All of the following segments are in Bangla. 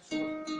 Absolutely.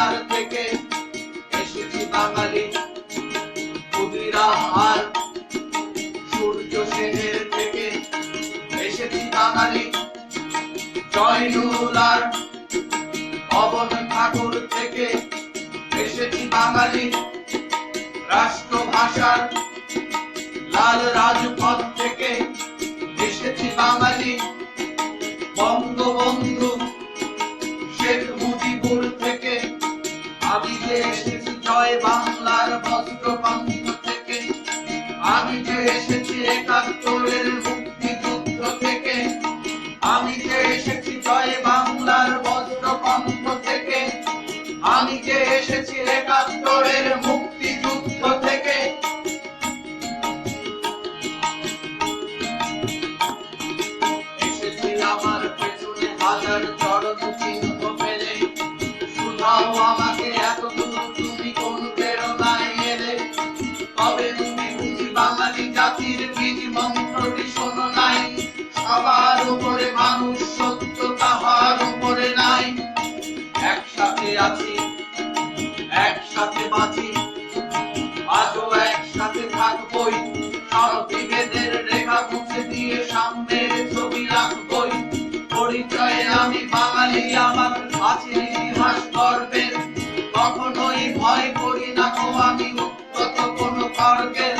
অগ্নিদিনার থেকে এসেছি বাঙালি। আর সূর্য সেনের থেকে এসেছি বাঙালি। জয়নুল আর ঠাকুর থেকে এসেছি বাঙালি। রাষ্ট্রভাষার লাল রাজপথ থেকে এসেছি বাঙালি। আমি যে এসেছি জয় বাংলার বস্ত্রপন্থ থেকে। আমি যে এসেছি একাত্তরের মুক্তিযুদ্ধ থেকে। আমি যে এসেছি জয় বাংলার বস্ত্রপন্থ থেকে। আমি যে এসেছি একাত্তরের মুক্তিযুদ্ধ থেকে। এসেছি আমার পেছনে হাজার চরণ চিহ্ন। বাঙালি জাতির মন্ত্রটি শোনো নাই। সবার উপরে মানুষ সত্য তাহার উপরে নাই। একসাথে আছি, একসাথে বাঁচি। আজও একসাথে থাকবই। রেখা মুছে দিয়ে ছবি রাখবই। পরিচয়ে আমি বাঙালি, আমার আছে ইতিহাস গর্বের। কখনোই ভয় করি না আমি উদ্যত কোন খড়গের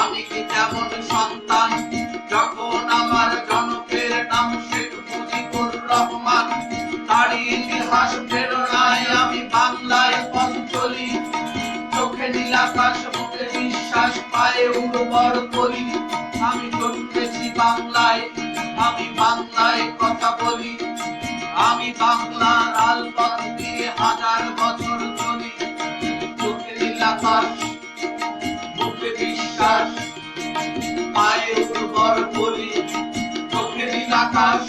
আমি কি তেমন সন্তান? যখন আমার জনকের নাম শেখ মুজিবুর রহমান, তারই ইতিহাস প্রেরণায় আমি বাংলায় পঞ্চলি চোখে নীলাকাশ মুখে বিশ্বাস, পায়ে উর্বর করি আমি জন্মেছি বাংলায়, আমি বাংলায় কথা বলি। আমি বাংলার আলপথ পায়ে করি বলি চোখে নীল আকাশ